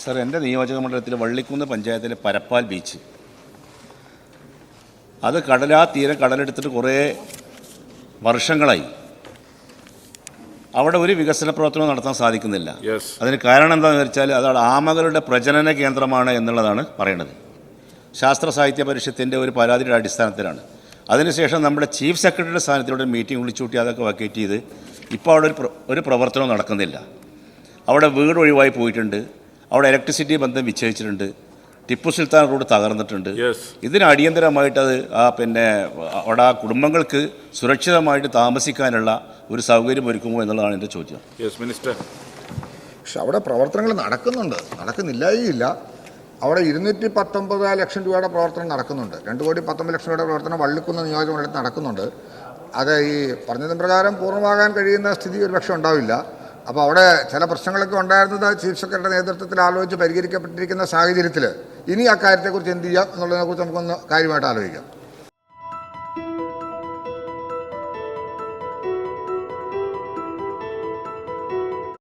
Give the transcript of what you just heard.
Sir എന്റെ നിയോജക മണ്ഡലത്തിൽ വള്ളിക്കുന്ന് പഞ്ചായത്തിലെ പരപ്പാൽ ബീച്ച്. അത് കടലാ തീരെ കടലെടുത്തിട്ട് കുറേ വർഷങ്ങളായി. അവിടെ ഒരു വികസന പ്രവർത്തനവും നടത്താൻ സാധിക്കുന്നില്ല. അതിന് കാരണം എന്താണെന്ന് വെച്ചാൽ അതാണ് ആമകളുടെ പ്രജനന കേന്ദ്രമാണ് എന്നുള്ളതാണ് പറയുന്നത് ശാസ്ത്ര സാഹിത്യ പരിഷത്തിന്റെ ഒരു പരാതിയുടെ അടിസ്ഥാനത്തിലാണ്. അതിനുശേഷം നമ്മുടെ ചീഫ് സെക്രട്ടറിയുടെ സ്ഥാനത്തിലൂടെ മീറ്റിംഗ് വിളിച്ചുകൂട്ടി അതൊക്കെ വക്കേറ്റ് ചെയ്ത് ഇപ്പോൾ അവിടെ ഒരു ഒരു പ്രവർത്തനവും നടക്കുന്നില്ല. അവിടെ വീട് ഒഴിവായി പോയിട്ടുണ്ട്. അവിടെ ഇലക്ട്രിസിറ്റി ബന്ധം വിച്ഛേദിച്ചിട്ടുണ്ട്. ടിപ്പു സുൽത്താൻ റോഡ് തകർന്നിട്ടുണ്ട്. യെസ് ഇതിന് അടിയന്തരമായിട്ട് അത് ആ പിന്നെ അവിടെ ആ കുടുംബങ്ങൾക്ക് സുരക്ഷിതമായിട്ട് താമസിക്കാനുള്ള ഒരു സൗകര്യം ഒരുക്കുമോ എന്നുള്ളതാണ് എന്റെ ചോദ്യം. യെസ് മിനിസ്റ്റർ പക്ഷെ അവിടെ പ്രവർത്തനങ്ങൾ നടക്കുന്നുണ്ട്. നടക്കുന്നില്ലായില്ല അവിടെ ഇരുന്നൂറ്റി പത്തൊമ്പത് ലക്ഷം രൂപയുടെ പ്രവർത്തനം നടക്കുന്നുണ്ട്. രണ്ട് കോടി പത്തൊമ്പത് ലക്ഷം രൂപയുടെ പ്രവർത്തനം വള്ളിക്കുന്ന നിയോജകമണ്ഡലത്തിൽ നടക്കുന്നുണ്ട്. അത് ഈ പറഞ്ഞതിന് പ്രകാരം പൂർണമാകാൻ കഴിയുന്ന സ്ഥിതി ഒരു പക്ഷേ ഉണ്ടാവില്ല. അപ്പോൾ അവിടെ ചില പ്രശ്നങ്ങളൊക്കെ ഉണ്ടായിരുന്നത് ചീഫ് സെക്രട്ടറി നേതൃത്വത്തിൽ ആലോചിച്ച് പരിഹരിക്കപ്പെട്ടിരിക്കുന്ന സാഹചര്യത്തിൽ ഇനി അക്കാര്യത്തെക്കുറിച്ച് എന്ത് ചെയ്യാം എന്നുള്ളതിനെക്കുറിച്ച് നമുക്കൊന്ന് കാര്യമായിട്ട് ആലോചിക്കാം.